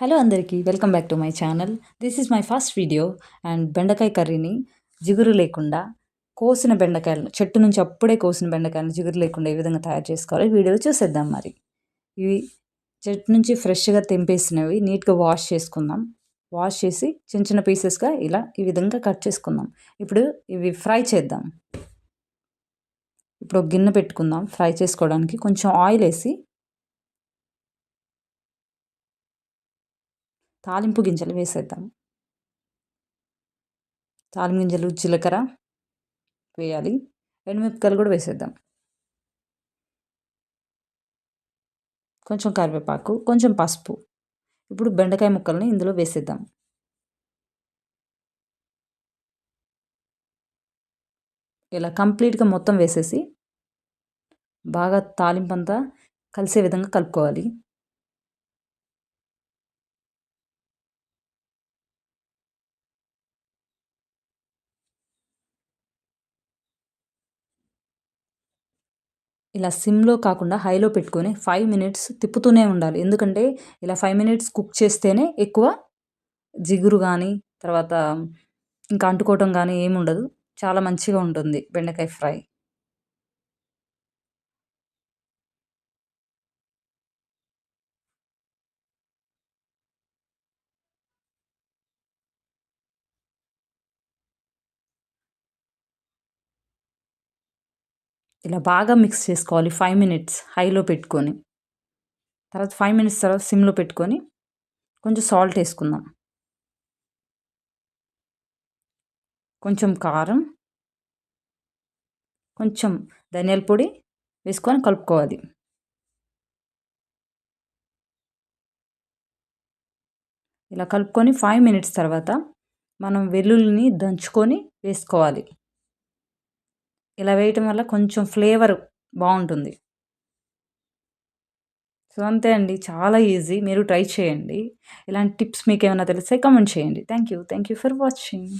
Hello అందరికీ welcome back to my channel this is my first video and బెండకాయ కర్రీని జిగురు లేకుండా కోసిన బెండకాయలను చెట్టు నుంచి అప్పుడే కోసిన బెండకాయలను జిగురు లేకుండా ఏ విధంగా తయారు చేసుకోవాలి వీడియో చూసేద్దాం మరి. ఇవి చెట్టు నుంచి ఫ్రెష్గా తెంపేసినవి నీట్గా వాష్ చేసుకుందాం. వాష్ చేసి చిన్న చిన్న పీసెస్గా ఇలా ఈ విధంగా కట్ చేసుకుందాం. ఇప్పుడు ఇవి ఫ్రై చేద్దాం. ఇప్పుడు ఒక గిన్నె పెట్టుకుందాం. ఫ్రై చేసుకోవడానికి కొంచెం ఆయిల్ వేసి తాలింపు గింజలు వేసేద్దాం. తాలింపు గింజలు జీలకర్ర వేయాలి. ఎండుమిరపకాయలు కూడా వేసేద్దాం. కొంచెం కరివేపాకు కొంచెం పసుపు. ఇప్పుడు బెండకాయ ముక్కల్ని ఇందులో వేసేద్దాం. ఇలా కంప్లీట్గా మొత్తం వేసేసి బాగా తాలింపు అంతా కలిసే విధంగా కలుపుకోవాలి. ఇలా సిమ్లో కాకుండా హైలో పెట్టుకొని ఫైవ్ మినిట్స్ తిప్పుతూనే ఉండాలి. ఎందుకంటే ఇలా ఫైవ్ మినిట్స్ కుక్ చేస్తేనే ఎక్కువ జిగురు కానీ తర్వాత ఇంకా అంటుకోవటం కానీ ఏమి ఉండదు చాలా మంచిగా ఉంటుంది బెండకాయ ఫ్రై. ఇలా బాగా మిక్స్ చేసుకోవాలి ఫైవ్ మినిట్స్ హైలో పెట్టుకొని. తర్వాత ఫైవ్ మినిట్స్ తర్వాత సిమ్లో పెట్టుకొని కొంచెం సాల్ట్ వేసుకుందాం. కొంచెం కారం కొంచెం ధనియాల పొడి వేసుకొని కలుపుకోవాలి. ఇలా కలుపుకొని ఫైవ్ మినిట్స్ తర్వాత మనం వెల్లుల్లిని దంచుకొని వేసుకోవాలి. ఇలా వేయటం వల్ల కొంచెం ఫ్లేవర్ బాగుంటుంది. సో అంతే అండి. చాలా ఈజీ. మీరు ట్రై చేయండి. ఇలాంటి టిప్స్ మీకు ఏమైనా తెలిస్తే కమెంట్ చేయండి. Thank you thank you for watching.